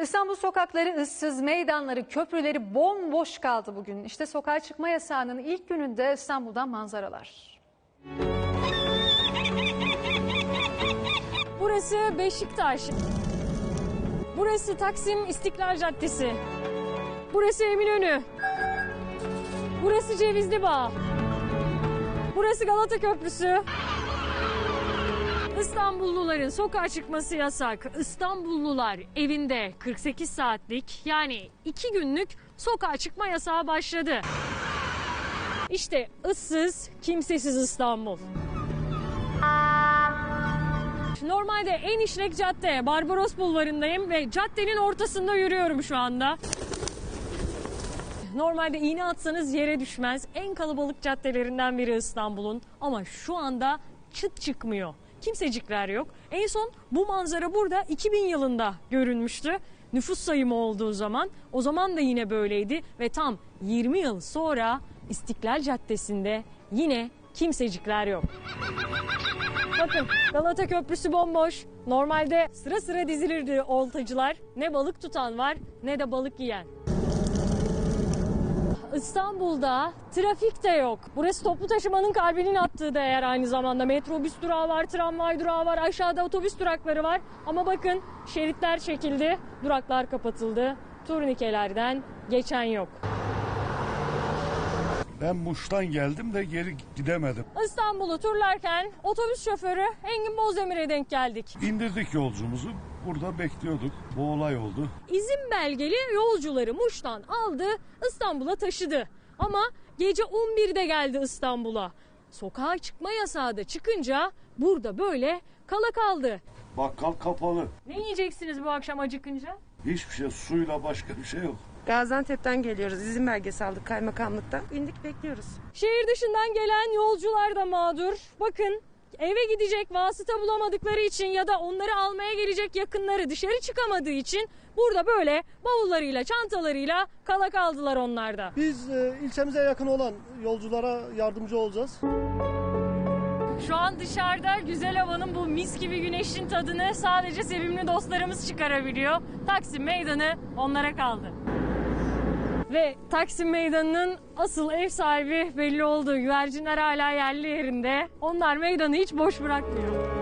İstanbul sokakları ıssız, meydanları, köprüleri bomboş kaldı bugün. İşte sokağa çıkma yasağının ilk gününde İstanbul'dan manzaralar. Burası Beşiktaş. Burası Taksim İstiklal Caddesi. Burası Eminönü. Burası Cevizli Bağ. Burası Galata Köprüsü. İstanbulluların sokağa çıkması yasak. İstanbullular evinde 48 saatlik yani 2 günlük sokağa çıkma yasağı başladı. İşte ıssız, kimsesiz İstanbul. Normalde en işlek cadde Barbaros Bulvarı'ndayım ve caddenin ortasında yürüyorum şu anda. Normalde iğne atsanız yere düşmez. En kalabalık caddelerinden biri İstanbul'un ama şu anda çıt çıkmıyor. Kimsecikler yok. En son bu manzara burada 2000 yılında görünmüştü. Nüfus sayımı olduğu zaman o zaman da yine böyleydi ve tam 20 yıl sonra İstiklal Caddesi'nde yine kimsecikler yok. Bakın Galata Köprüsü bomboş. Normalde sıra sıra dizilirdi oltacılar. Ne balık tutan var ne de balık yiyen. İstanbul'da trafik de yok. Burası toplu taşımanın kalbinin attığı değer aynı zamanda. Metrobüs durağı var, tramvay durağı var, aşağıda otobüs durakları var. Ama bakın şeritler çekildi, duraklar kapatıldı. Turnikelerden geçen yok. Ben Muş'tan geldim de geri gidemedim. İstanbul'u turlarken otobüs şoförü Engin Bozdemir'e denk geldik. İndirdik yolcumuzu. Burada bekliyorduk. Bu olay oldu. İzin belgeli yolcuları Muş'tan aldı, İstanbul'a taşıdı. Ama gece 11'de geldi İstanbul'a. Sokağa çıkma yasağı da çıkınca burada böyle kala kaldı. Bakkal kapalı. Ne yiyeceksiniz bu akşam acıkınca? Hiçbir şey suyla başka bir şey yok. Gaziantep'ten geliyoruz. İzin belgesi aldık kaymakamlıktan. İndik bekliyoruz. Şehir dışından gelen yolcular da mağdur. Bakın eve gidecek vasıta bulamadıkları için ya da onları almaya gelecek yakınları dışarı çıkamadığı için burada böyle bavullarıyla çantalarıyla kala kaldılar onlar da. Biz e, ilçemize yakın olan yolculara yardımcı olacağız. Şu an dışarıda güzel havanın bu mis gibi güneşin tadını sadece sevimli dostlarımız çıkarabiliyor. Taksim Meydanı onlara kaldı. Ve Taksim Meydanı'nın asıl ev sahibi belli oldu. Güvercinler hala yerli yerinde. Onlar meydanı hiç boş bırakmıyor.